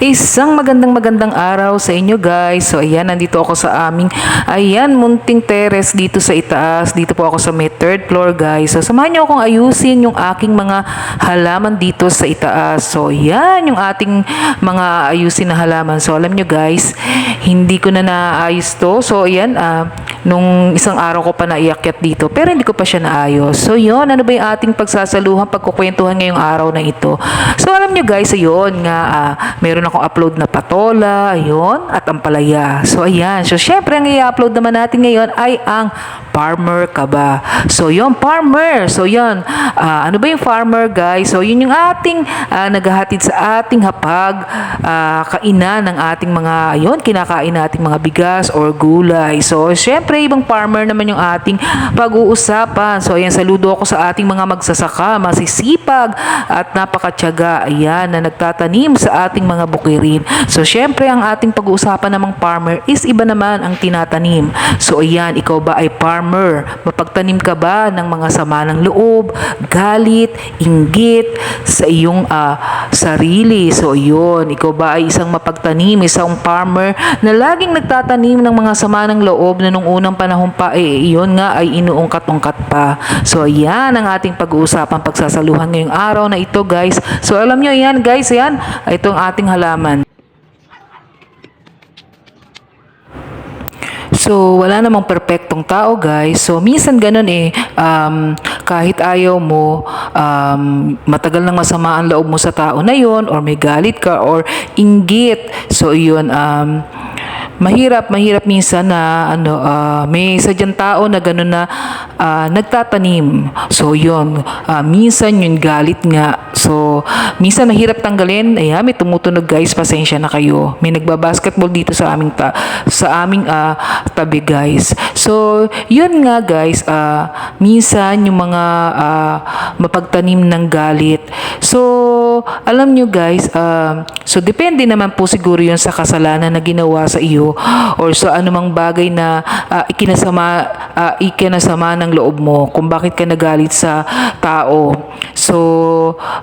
Isang magandang magandang araw sa inyo guys. So ayan, nandito ako sa aming, ayan, munting terrace dito sa itaas. Dito po ako sa may third floor guys. So samahan niyo akong ayusin yung aking mga halaman dito sa itaas. So yan, yung ating mga ayusin na halaman. So alam niyo guys, hindi ko na naayos to. So ayan, ah, nung isang araw ko pa naiakyat dito. Pero hindi ko pa siya naayos. So yun, ano ba yung ating pagsasaluhan, pagkukwentuhan ngayong araw na ito. So alam niyo guys, ayun nga, ah, meron akong upload na patola, ayun, at ampalaya. So ayan, so syempre ang i-upload naman natin ngayon ay ang farmer ka ba? So yun, farmer. So yun, ah, ano ba yung farmer guys? So yun yung ating ah, naghahatid sa ating hapag, ah, kainan ng ating mga, ayun, kinakain nating mga bigas or gulay. So syempre, ibang farmer naman yung ating pag-uusapan. So ayan, saludo ako sa ating mga magsasaka, masisipag at napakatyaga, ayan, na nagtatanim sa ating mga bukirin. So syempre, ang ating pag-uusapan namang farmer is iba naman ang tinatanim. So ayan, ikaw ba ay farmer? Mapagtanim ka ba ng mga sama ng loob, galit, inggit sa iyong ah, sarili? So yun, ikaw ba ay isang mapagtanim, isang farmer na laging nagtatanim ng mga sama ng loob na nung unang panahon pa, eh, yun nga ay inuungkat-ungkat pa. So yan ang ating pag-uusapan pagsasaluhan ngayong araw na ito guys. So alam nyo yan guys, yan, itong ating halaman. So, wala namang perpektong tao, guys. So, minsan ganun eh, um, kahit ayaw mo, um, matagal nang masama ang loob mo sa tao na yon or may galit ka, or inggit. So, yun, um, mahirap, mahirap minsan na ano, ah, may sadyang tao na gano'n na ah, nagtatanim. So, yun. ah, minsan yung galit nga. So, minsan mahirap tanggalin. Ayan, may tumutunog guys. Pasensya na kayo. May nagbabasketball dito sa aming ta sa aming ah, tabi guys. So, yun nga guys. ah, minsan yung mga ah, mapagtanim ng galit. So, alam nyo guys, um, so depende naman po siguro yun sa kasalanan na ginawa sa iyo or sa anumang bagay na ah, ikinasama, ah, ikinasama ng loob mo kung bakit ka nagalit sa tao. So,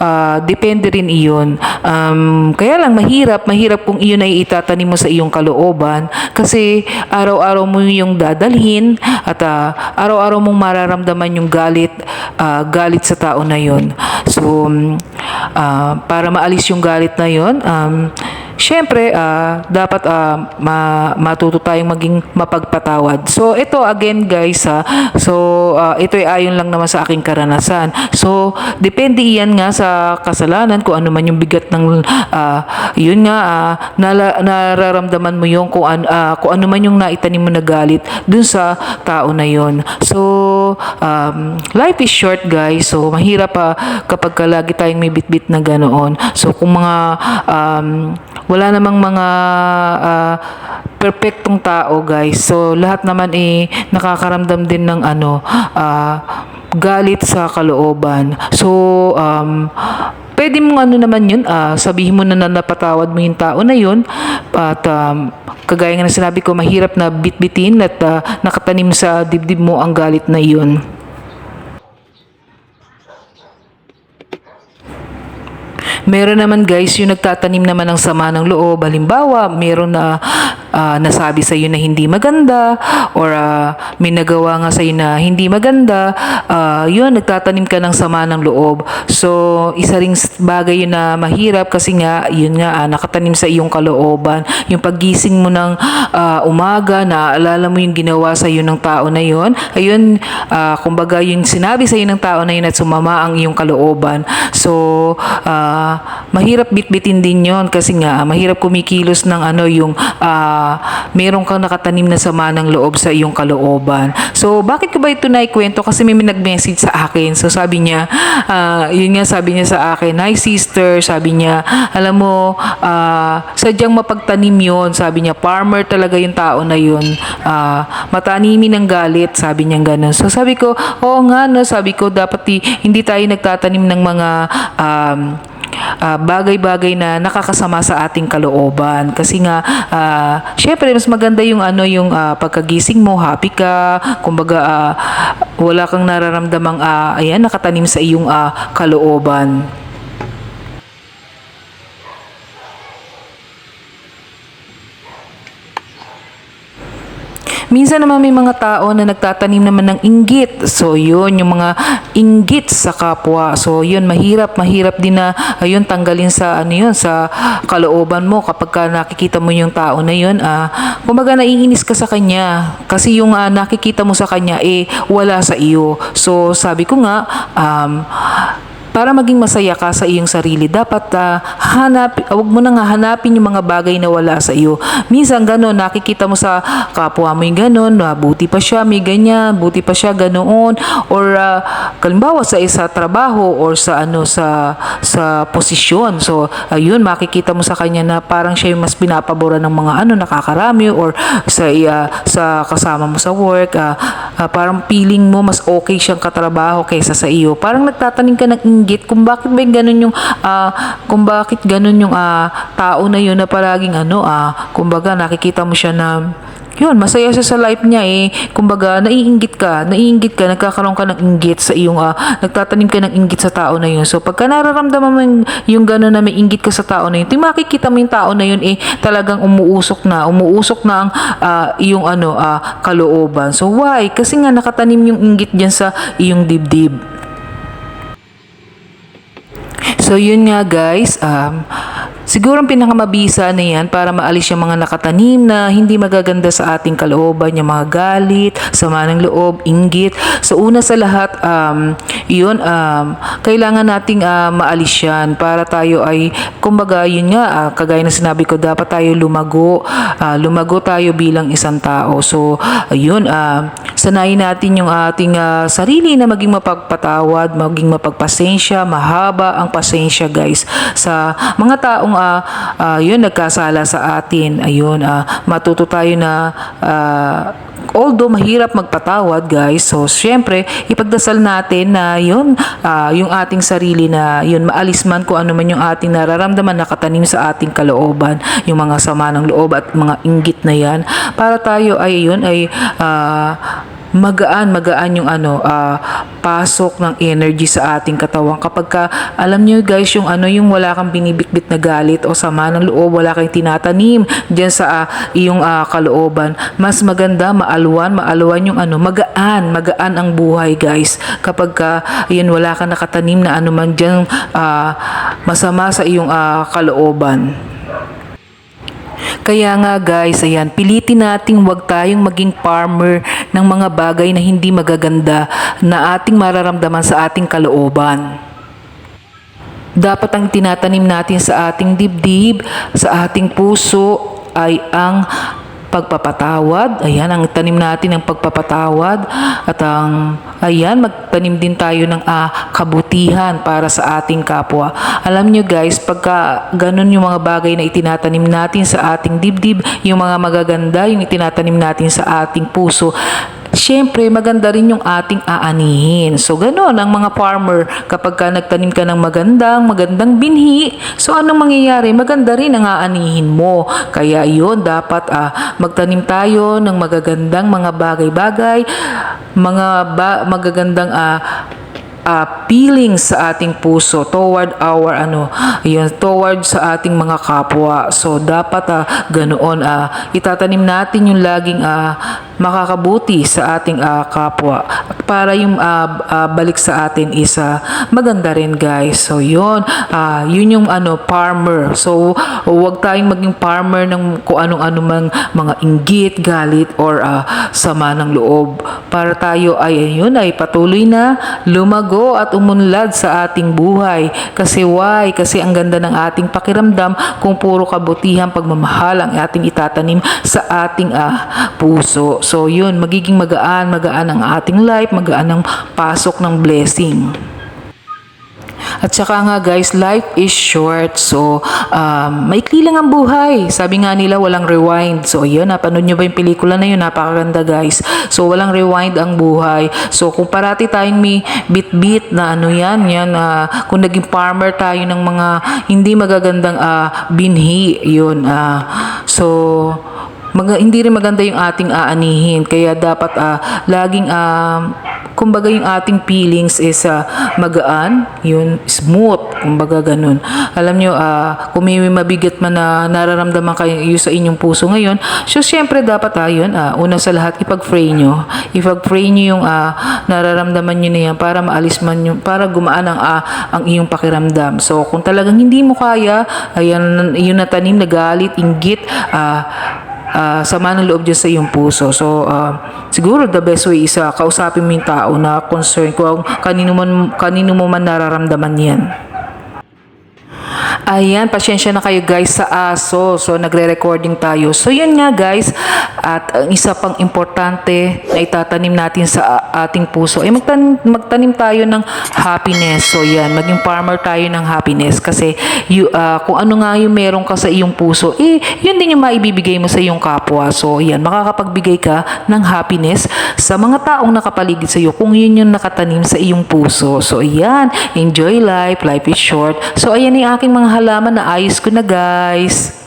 ah, depende rin iyon. Um, kaya lang mahirap, mahirap kung iyon ay itatanim mo sa iyong kalooban kasi araw-araw mo yung dadalhin at ah, araw-araw mong mararamdaman yung galit, ah, galit sa tao na yon. So, ah, para maalis yung galit na yon, um, Siyempre, ah, dapat ah, ma- matuto tayong maging mapagpatawad. So, ito again guys, ha, so ah, ito ay ayon lang naman sa aking karanasan. So, depende iyan nga sa kasalanan kung ano man yung bigat ng ah, yun nga ah, nala- nararamdaman mo yung kung, an- ah, kung ano man yung naitanim mo na galit dun sa tao na yon. So, um, life is short guys. So, mahirap pa kapag ka lagi tayong may bitbit na ganoon. So, kung mga um, wala namang mga ah, perfectong tao guys. So, lahat naman eh nakakaramdam din ng ano, ah, galit sa kalooban. So, um, pwede mong ano naman yun, ah, sabihin mo na na napatawad mo yung tao na yun. At um, kagaya nga na sinabi ko, mahirap na bitbitin at ah, nakatanim sa dibdib mo ang galit na yun. Meron naman guys yung nagtatanim naman ng sama ng loob. Halimbawa, meron na ah, nasabi sa iyo na hindi maganda or ah, may nagawa nga sa iyo na hindi maganda. ah, yun, nagtatanim ka ng sama ng loob. So, isa ring bagay yun na mahirap kasi nga, yun nga, ah, nakatanim sa iyong kalooban. Yung paggising mo ng ah, umaga, naaalala mo yung ginawa sa iyo ng tao na yun. Ayun, ah, kumbaga yung sinabi sa iyo ng tao na yun at sumama ang iyong kalooban. So, ah, mahirap bitbitin din yon kasi nga, mahirap kumikilos ng ano yung ah, meron kang nakatanim na sama ng loob sa iyong kalooban. So, bakit ko ba ito naikwento? Kasi may nag-message sa akin. So, sabi niya, ah, yun nga sabi niya sa akin, Hi sister, sabi niya, alam mo, ah, sadyang mapagtanim yon Sabi niya, farmer talaga yung tao na yun. Ah, matanimin ng galit, sabi niya ganun. So, sabi ko, oo nga, no, sabi ko, dapat di, hindi tayo nagtatanim ng mga um, ah, bagay-bagay na nakakasama sa ating kalooban. Kasi nga ah, syempre mas maganda yung ano yung ah, pagkagising mo happy ka. Kumbaga ah, wala kang nararamdamang ah, ayan nakatanim sa iyong ah, kalooban Minsan naman may mga tao na nagtatanim naman ng inggit. So, yun, yung mga inggit sa kapwa. So, yun, mahirap, mahirap din na, ayun, tanggalin sa, ano yun, sa kalooban mo kapag ka nakikita mo yung tao na yun, ah, kumbaga naiinis ka sa kanya. Kasi yung ah, nakikita mo sa kanya, eh, wala sa iyo. So, sabi ko nga, um, para maging masaya ka sa iyong sarili, dapat uh, hanap, wag mo nang hanapin yung mga bagay na wala sa iyo. Minsan gano'n, nakikita mo sa kapwa mo yung gano'n, na buti pa siya, may ganyan, buti pa siya ganoon, or uh, kalimbawa sa isa trabaho or sa ano sa sa posisyon. So, ayun, makikita mo sa kanya na parang siya yung mas pinapabora ng mga ano nakakarami or sa uh, sa kasama mo sa work, uh, uh, parang feeling mo mas okay siyang katrabaho kaysa sa iyo. Parang nagtatanim ka ng inggit kung bakit ba ganun yung ah, kung bakit ganun yung ah, tao na yun na palaging ano ah, kumbaga nakikita mo siya na yun, masaya siya sa life niya eh. Kumbaga, naiinggit ka, naiinggit ka, nagkakaroon ka ng inggit sa iyong, ah, nagtatanim ka ng inggit sa tao na yun. So, pagka nararamdaman mo yung, yung gano'n na may inggit ka sa tao na yun, di makikita mo yung tao na yun eh, talagang umuusok na, umuusok na ang ah, iyong ano, ah, kalooban. So, why? Kasi nga nakatanim yung inggit dyan sa iyong dibdib. So yun nga guys, um, siguro ang pinakamabisa na yan para maalis yung mga nakatanim na hindi magaganda sa ating kalooban, yung mga galit, sama ng loob, inggit. So una sa lahat, um, yun, um, kailangan nating uh, maalis yan para tayo ay, kumbaga yun nga, uh, kagaya na sinabi ko, dapat tayo lumago, uh, lumago tayo bilang isang tao. So ayun, uh, sanayin natin yung ating uh, sarili na maging mapagpatawad, maging mapagpasensya, mahaba ang pasensya guys sa mga taong uh, uh, yun nagkasala sa atin. Ayun, uh, matuto tayo na uh, although mahirap magpatawad guys so syempre ipagdasal natin na yun uh, yung ating sarili na yun maalis man kung ano man yung ating nararamdaman nakatanim sa ating kalooban yung mga sama ng loob at mga inggit na yan para tayo ay yun ay uh, magaan, magaan yung ano, uh, pasok ng energy sa ating katawan. Kapag ka, alam niyo guys, yung ano, yung wala kang binibitbit na galit o sama ng loob, wala kang tinatanim diyan sa uh, iyong uh, kalooban, mas maganda, maalwan, maalwan yung ano, magaan, magaan ang buhay guys. Kapag ka, yun, wala kang nakatanim na ano man diyan uh, masama sa iyong uh, kalooban. Kaya nga guys, ayan, pilitin nating wag tayong maging farmer ng mga bagay na hindi magaganda na ating mararamdaman sa ating kalooban. Dapat ang tinatanim natin sa ating dibdib, sa ating puso ay ang pagpapatawad. Ayan, ang tanim natin ng pagpapatawad. At ang, ayan, magtanim din tayo ng ah, kabutihan para sa ating kapwa. Alam nyo guys, pagka ganun yung mga bagay na itinatanim natin sa ating dibdib, yung mga magaganda, yung itinatanim natin sa ating puso, Siyempre, maganda rin yung ating aanihin. So, gano'n ang mga farmer. Kapag ka nagtanim ka ng magandang, magandang binhi, so anong mangyayari? Maganda rin ang aanihin mo. Kaya yun, dapat ah, magtanim tayo ng magagandang mga bagay-bagay, mga ba- magagandang ah, uh, feeling sa ating puso toward our ano yun toward sa ating mga kapwa so dapat uh, ganoon uh, itatanim natin yung laging uh, makakabuti sa ating uh, kapwa para yung uh, uh, balik sa atin is uh, maganda rin guys so yun uh, yun yung ano farmer so huwag tayong maging farmer ng kung anong ano mang mga inggit galit or uh, sama ng loob para tayo ay ayun ay patuloy na lumago at umunlad sa ating buhay. Kasi why? Kasi ang ganda ng ating pakiramdam kung puro kabutihan pagmamahal ang ating itatanim sa ating ah, puso. So yun, magiging magaan, magaan ang ating life, magaan ang pasok ng blessing. At saka nga guys, life is short. So, um, maikli lang ang buhay. Sabi nga nila, walang rewind. So, ayun, napanood nyo ba yung pelikula na yun? Napakaganda guys. So, walang rewind ang buhay. So, kung parati tayong may bit-bit na ano yan, yan, ah, kung naging farmer tayo ng mga hindi magagandang ah, binhi, yun. ah, so, Mag- hindi rin maganda yung ating aanihin. Kaya dapat ah, laging ah, kumbaga yung ating feelings is ah, magaan, yun smooth, kumbaga ganun. Alam nyo, ah, kung may mabigat man na nararamdaman kayo sa inyong puso ngayon, so syempre dapat ah, yun, ah, una sa lahat ipag-pray nyo. Ipag-pray nyo yung ah, nararamdaman nyo na yan para maalis man yung, para gumaan ang, ah, ang iyong pakiramdam. So kung talagang hindi mo kaya, ayan, yun na tanim na galit, inggit, ah, ah, sama ng loob dyan sa iyong puso. So, ah, siguro the best way is ah, kausapin mo yung tao na concern kung kanino, man, kanino mo man nararamdaman yan. Ayan, pasyensya na kayo guys sa aso. So, nagre-recording tayo. So, yun nga guys. At ang isa pang importante na itatanim natin sa ating puso ay magtanim, magtanim tayo ng happiness. So, yan. Maging farmer tayo ng happiness. Kasi, you, ah, kung ano nga yung meron ka sa iyong puso, eh, yun din yung maibibigay mo sa iyong kapwa. So, yan. Makakapagbigay ka ng happiness sa mga taong nakapaligid sa iyo kung yun yung nakatanim sa iyong puso. So, ayan. Enjoy life. Life is short. So, ayan yung aking mga halaman na ayos ko na guys.